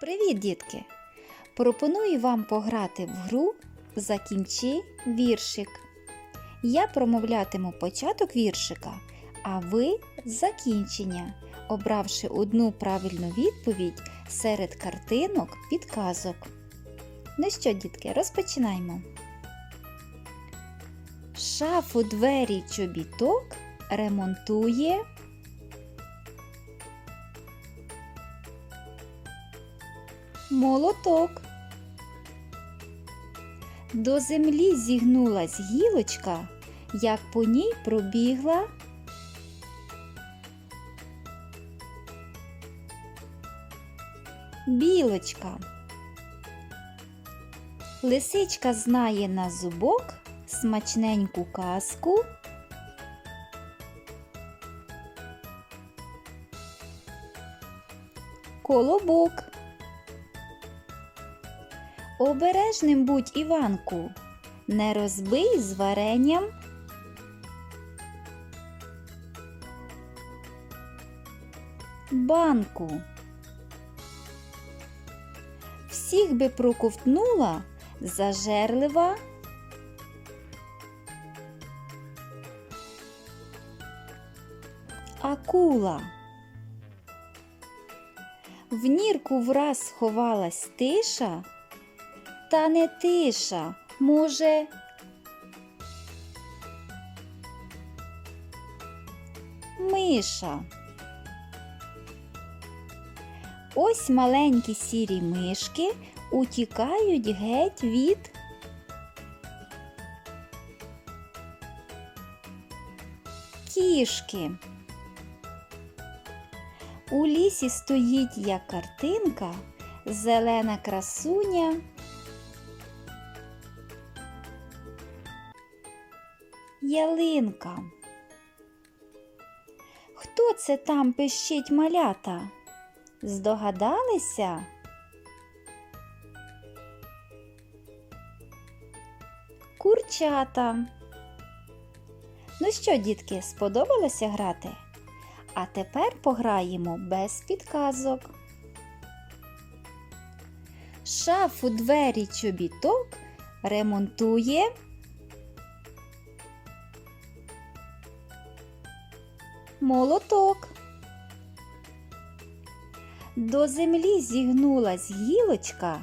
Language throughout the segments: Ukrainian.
Привіт, дітки! Пропоную вам пограти в гру Закінчи віршик. Я промовлятиму початок віршика, а ви закінчення, обравши одну правильну відповідь серед картинок підказок. Ну що, дітки, розпочинаємо. Шафу двері чобіток ремонтує. Молоток. До землі зігнулась гілочка, як по ній пробігла. Білочка. Лисичка знає на зубок смачненьку казку. Колобок. Обережним будь Іванку, не розбий з варенням. Банку. Всіх би проковтнула зажерлива. Акула. В нірку враз сховалась тиша. Та не тиша, може. Миша. Ось маленькі сірі мишки утікають геть від. Кішки. У лісі стоїть як картинка, зелена красуня. Ялинка. Хто це там пищить малята? Здогадалися? Курчата. Ну що, дітки, сподобалося грати? А тепер пограємо без підказок. Шафу двері чобіток ремонтує. Молоток. До землі зігнулась гілочка,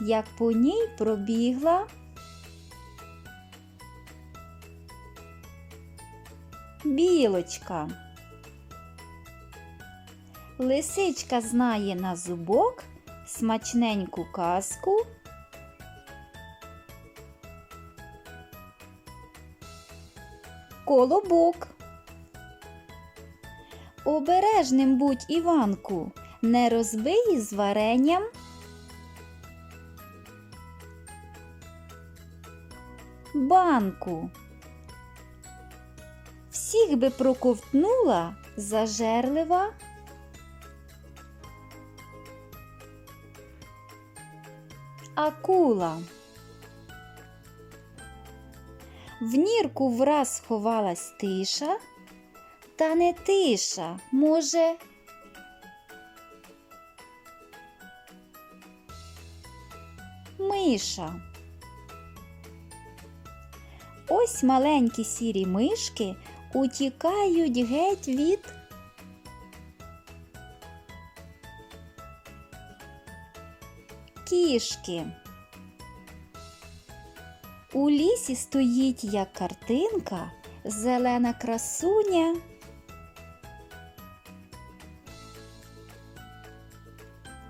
як по ній пробігла. Білочка. Лисичка знає на зубок смачненьку казку. Колобок. Обережним будь Іванку, не розбий з варенням. Банку. Всіх би проковтнула зажерлива. Акула. В нірку враз сховалась тиша. Та не тиша, може. Миша. Ось маленькі сірі мишки утікають геть від. Кішки. У лісі стоїть як картинка, зелена красуня.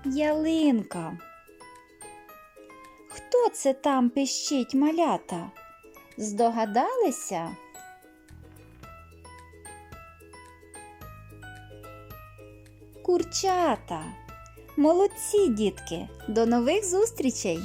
Ялинка. Хто це там пищить малята? Здогадалися? Курчата. Молодці, дітки. До нових зустрічей!